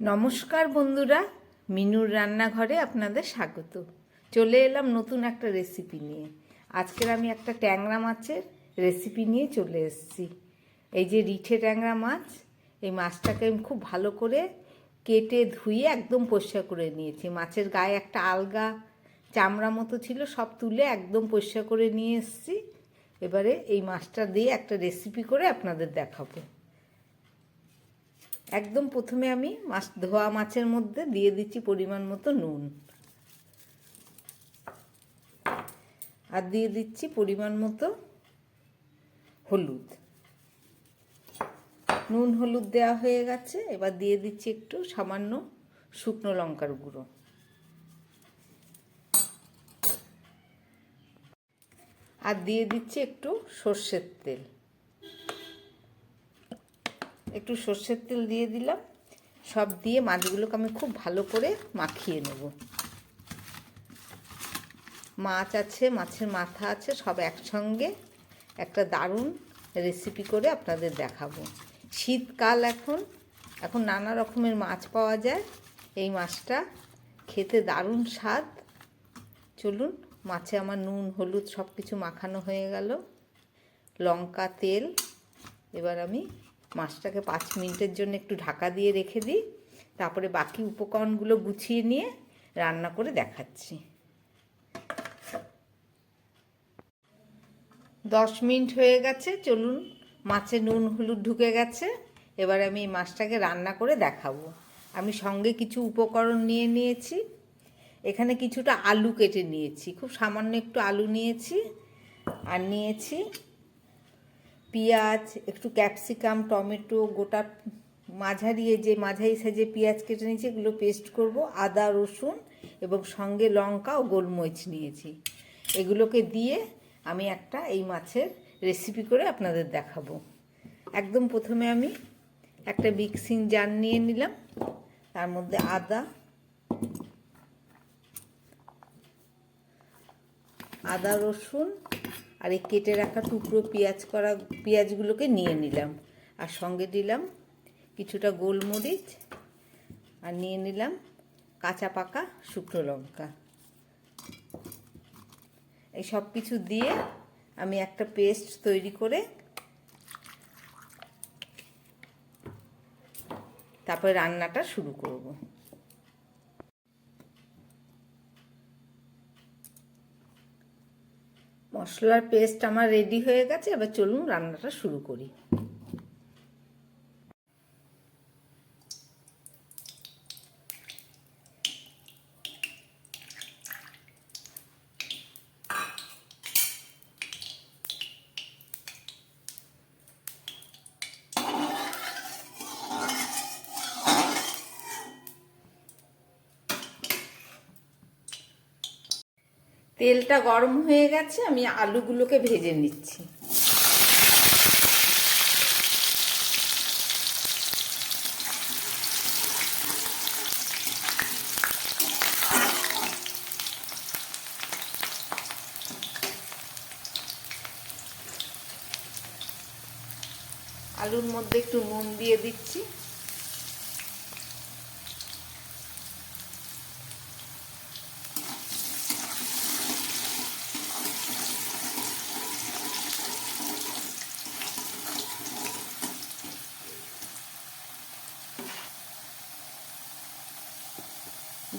নমস্কার বন্ধুরা, মিনুর রান্নাঘরে আপনাদের স্বাগত। চলে এলাম নতুন একটা রেসিপি নিয়ে। আজকের আমি একটা ট্যাংরা মাছের রেসিপি নিয়ে চলে এসেছি। এই যে রিঠে ট্যাংরা মাছ, এই মাছটাকে আমি খুব ভালো করে কেটে ধুয়ে একদম পরিষ্কার করে নিয়েছি। মাছের গায়ে একটা আলগা চামড়া মতো ছিল, সব তুলে একদম পরিষ্কার করে নিয়ে এসেছি। এবারে এই মাছটা দিয়ে একটা রেসিপি করে আপনাদের দেখাবো। একদম প্রথমে আমি মাছ, ধোয়া মাছের মধ্যে দিয়ে দিচ্ছি পরিমাণ মতো নুন। আর দিয়ে দিচ্ছি পরিমাণ মতো হলুদ। নুন, হলুদ দেওয়া হয়ে গেছে। এবার দিয়ে দিচ্ছি একটু সামান্য শুকনো লঙ্কার গুঁড়ো। আর দিয়ে দিচ্ছি একটু সর্ষের তেল। একটু সর্ষের তেল দিয়ে দিলাম। সব দিয়ে মাছগুলোকে আমি খুব ভালো করে মাখিয়ে নেব। মাছ আছে, মাছের মাথা আছে, সব একসঙ্গে একটা দারুণ রেসিপি করে আপনাদের দেখাবো। শীতকাল এখন এখন নানা রকমের মাছ পাওয়া যায়। এই মাছটা খেতে দারুণ স্বাদ। চলুন, মাছে আমার নুন, হলুদ সব কিছু মাখানো হয়ে গেল। লঙ্কা, তেল, এবার আমি মাছটাকে পাঁচ মিনিটের জন্য একটু ঢাকা দিয়ে রেখে দিই। তারপরে বাকি উপকরণগুলো গুছিয়ে নিয়ে রান্না করে দেখাচ্ছি। দশ মিনিট হয়ে গেছে, চলুন মাছে নুন, হলুদ ঢুকে গেছে। এবার আমি এই মাছটাকে রান্না করে দেখাবো। আমি সঙ্গে কিছু উপকরণ নিয়ে নিয়েছি। এখানে কিছুটা আলু কেটে নিয়েছি। খুব সামান্য একটু আলু নিয়েছি আর নিয়েছি পেঁয়াজ, একটু ক্যাপসিকাম টমেটো, গোটা মাঝারি যে মাঝারি সাইজে পেঁয়াজ কেটে নিয়েছি, এগুলো পেস্ট করব। আদা, রসুন এবং সঙ্গে লঙ্কা ও গোলমরিচ নিয়েছি। এগুলোকে দিয়ে আমি একটা এই মাছের রেসিপি করে আপনাদের দেখাবো। একদম প্রথমে আমি একটা মিক্সিং জার নিয়ে নিলাম। তার মধ্যে আদা আদা, রসুন আর এই কেটে রাখা টুকরো পেঁয়াজ করা পেঁয়াজগুলোকে নিয়ে নিলাম। আর সঙ্গে দিলাম কিছুটা গোলমরিচ আর নিয়ে নিলাম কাঁচা পাকা শুকনো লঙ্কা। এই সব কিছু দিয়ে আমি একটা পেস্ট তৈরি করে তারপরে রান্নাটা শুরু করব। মশলার পেস্ট আমার রেডি হয়ে গেছে এবার চলুন রান্নাটা শুরু করি। তেলটা গরম হয়ে গেছে আমি আলুগুলোকে ভেজে নিচ্ছি। আলুর মধ্যে একটু নুন দিয়ে দিচ্ছি।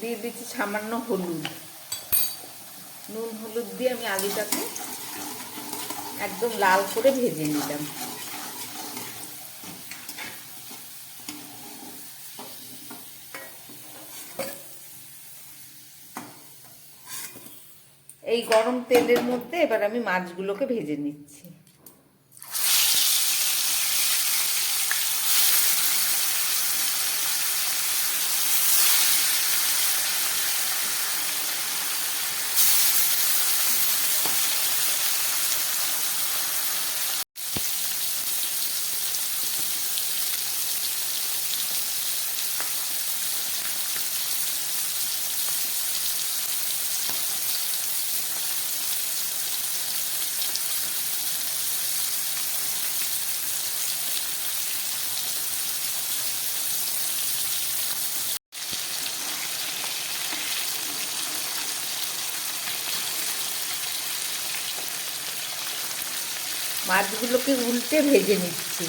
দিয়ে দিচ্ছি সামান্য হলুদ। নুন, হলুদ দিয়ে আমি আলুটাকে একদম লাল করে ভেজে নিলাম। এই গরম তেলের মধ্যে এবার আমি মাছগুলোকে ভেজে নিচ্ছি। মাছগুলোকে উল্টে ভেজে নিচ্ছি।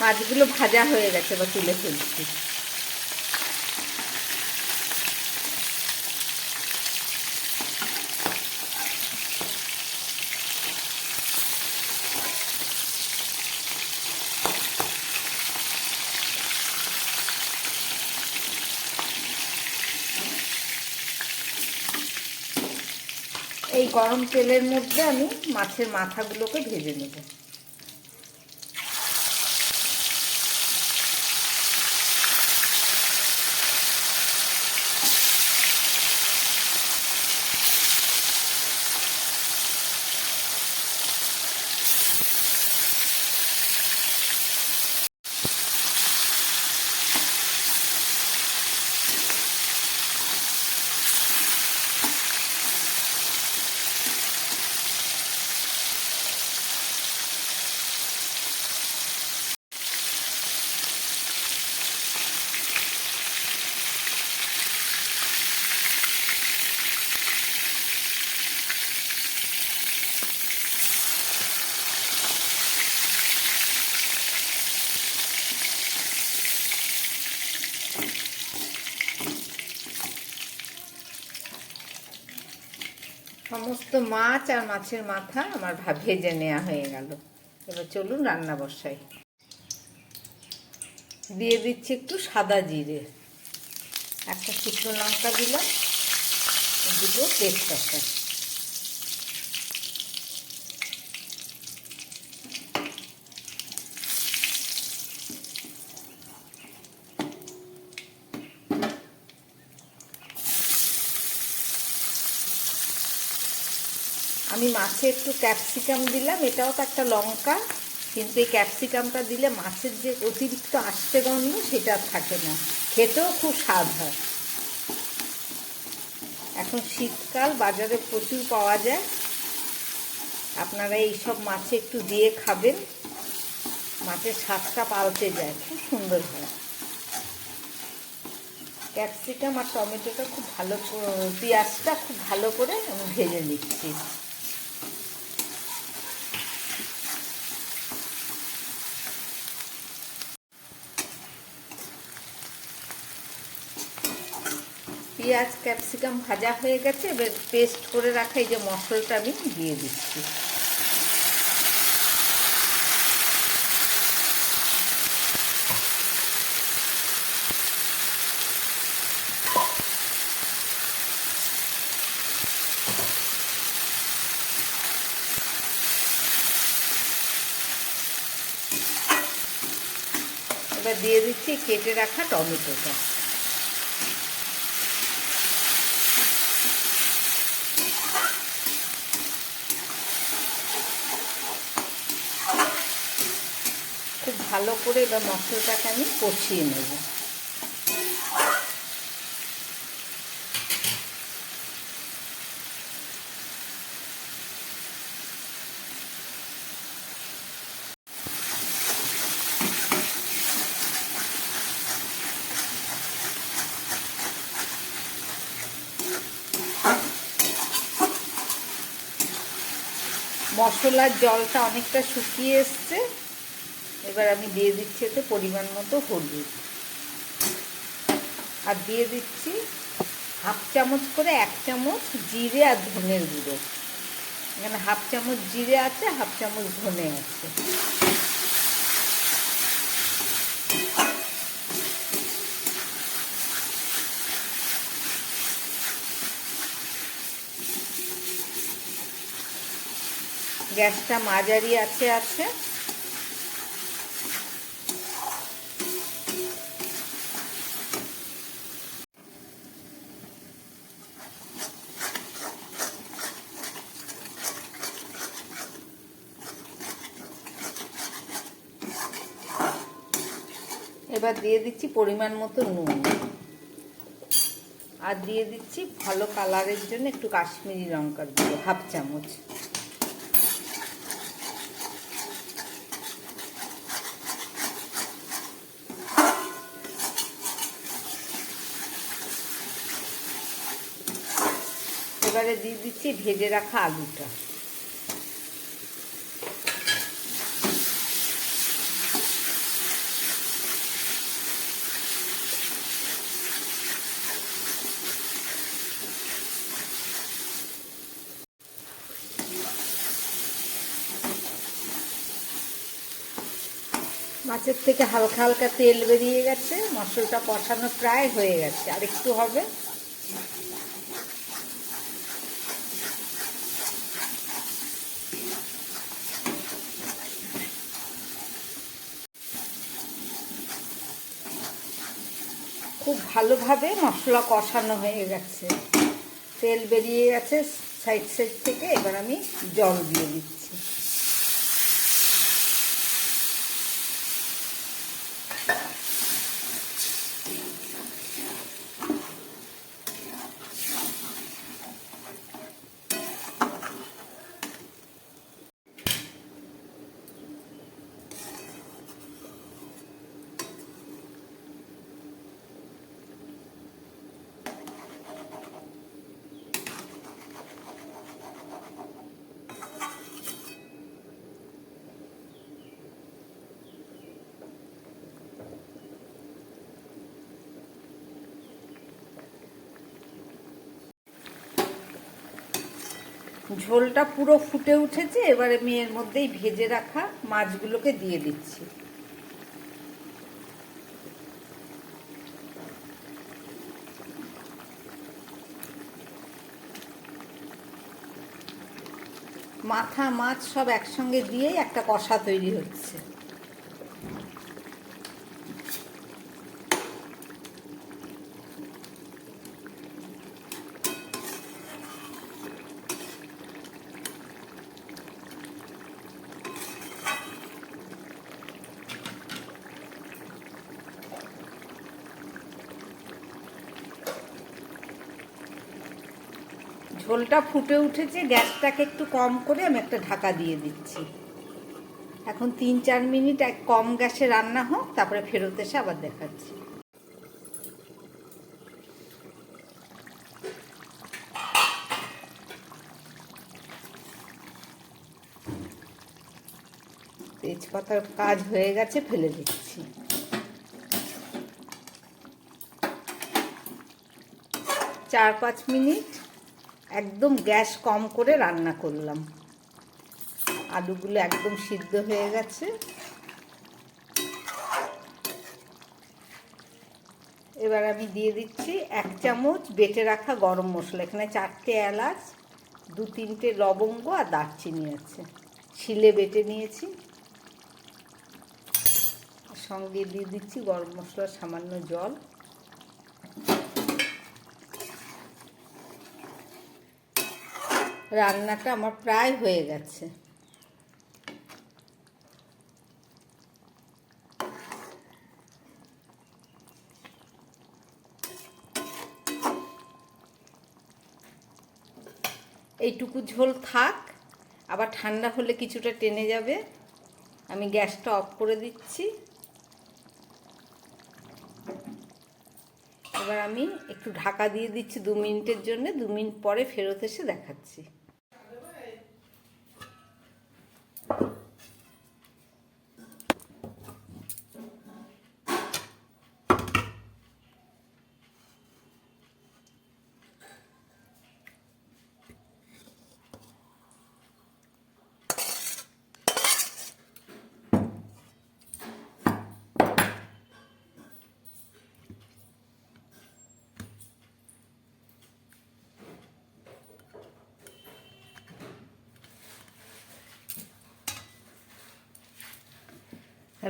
মাছগুলো ভাজা হয়ে গেছে বা তুলে ফেলছি। এই গরম তেলের মধ্যে আমি মাছের মাথাগুলোকে ভেজে নেব। সমস্ত মাছ আর মাছের মাথা আমার ভেজে নেওয়া হয়ে গেল। এবার চলুন রান্না বসাই। দিয়ে দিচ্ছি একটু সাদা জিরে। একটা শুকনো লঙ্কা দিলাম, দুটো তেজপাতা। আমি মাছে একটু ক্যাপসিকাম দিলাম, এটাও তো একটা লঙ্কা, কিন্তু এই ক্যাপসিকামটা দিলে মাছের যে অতিরিক্ত আষ্টে গন্ধ সেটা থাকে না। খেতেও খুব স্বাদ হয়। এখন শীতকাল, বাজারে প্রচুর পাওয়া যায়। আপনারা এইসব মাছে একটু দিয়ে খাবেন। মাছের স্বাদটা পাল্টে যায়, খুব সুন্দর হয়। ক্যাপসিকাম আর টমেটোটা খুব ভালো পেঁয়াজটা খুব ভালো করে আমি ভেজে নিচ্ছি। পেঁয়াজ ক্যাপসিকাম ভাজা হয়ে গেছে, এবার পেস্ট করে রাখা এই যে মশলাটা আমি দিয়ে দিচ্ছি। এবার দিয়ে দিচ্ছি কেটে রাখা টমেটোটা। ভালো করে এবার মশলাটাকে আমি কষিয়ে নেব। মশলার জলটা অনেকটা শুকিয়ে এসছে। এবার আমি দিয়ে দিচ্ছি এতে পরিমাণ মতো হলুদ। আর দিয়ে দিচ্ছি হাফ চামচ করে এক চামচ জিরে আর ধনের গুঁড়ো। এখানে হাফ চামচ জিরে আছে, হাফ চামচ ধনে আছে। গ্যাসটা মাঝারি আছে আছে এবার দিয়ে দিচ্ছি পরিমাণ মতো নুন। আর দিয়ে দিচ্ছি ভালো কালারের জন্য একটু কাশ্মীরি লঙ্কার গুঁড়ো, হাফ চামচ। এবারে দিয়ে দিচ্ছি ভেজে রাখা আলুটা। মাছের থেকে হালকা হালকা তেল বেরিয়ে গেছে, মশলাটা কষানো প্রায় হয়ে গেছে। আর একটু হবে। খুব ভালোভাবে মশলা কষানো হয়ে গেছে। তেল বেরিয়ে গেছে সাইড সাইড থেকে, এবার আমি জল দিয়ে দিচ্ছি। ঝোলটা পুরো ফুটে উঠেছে, এবারে মেয়ের মধ্যেই ভেজে রাখা মাছগুলোকে দিয়ে দিচ্ছি। মাথা, মাছ সব একসঙ্গে দিয়েই একটা কষা তৈরি হচ্ছে। ঝোলটা ফুটে উঠেছে, গ্যাসটাকে একটু কম করে আমি একটা ঢাকা দিয়ে দিচ্ছি। এখন তিন চার মিনিট এক কম গ্যাসে রান্না হোক, তারপরে ফেরত এসে আবার দেখাচ্ছি। তেজপাতার কাজ হয়ে গেছে, ফেলে দিচ্ছি। চার পাঁচ মিনিট একদম গ্যাস কম করে রান্না করলাম। আলুগুলো একদম সিদ্ধ হয়ে গেছে। এবার আমি দিয়ে দিচ্ছি এক চামচ বেটে রাখা গরম মশলা। এখানে চারটে এলাচ, দু তিনটে লবঙ্গ আর দারচিনি আছে। শিলে বেটে নিয়েছি। সঙ্গে দিয়ে দিচ্ছি গরম মশলার সামান্য জল। রান্নাটা আমার প্রায় হয়ে গেছে। এইটুকু ঝোল থাক, আবার ঠান্ডা হলে কিছুটা টেনে যাবে। আমি গ্যাসটা অফ করে দিচ্ছি। এবার আমি একটু ঢাকা দিয়ে দিচ্ছি দু মিনিটের জন্য, দু মিনিট পরে ফেরত এসে দেখাচ্ছি।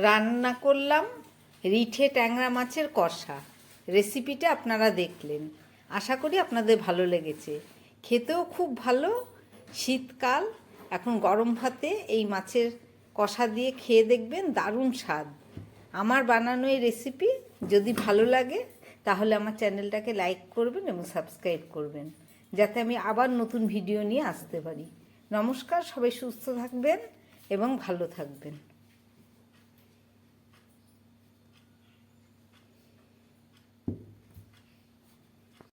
রান্না করলাম রিঠে ট্যাংরা মাছের কষা। রেসিপিটা আপনারা দেখলেন। আশা করি আপনাদের ভালো লেগেছে। খেতেও খুব ভালো। শীতকাল, এখন গরম ভাতে এই মাছের কষা দিয়ে খেয়ে দেখবেন দারুণ স্বাদ। আমার বানানো এই রেসিপি যদি ভালো লাগে, তাহলে আমার চ্যানেলটাকে লাইক করবেন এবং সাবস্ক্রাইব করবেন, যাতে আমি আবার নতুন ভিডিও নিয়ে আসতে পারি। নমস্কার, সবাই সুস্থ থাকবেন এবং ভালো থাকবেন।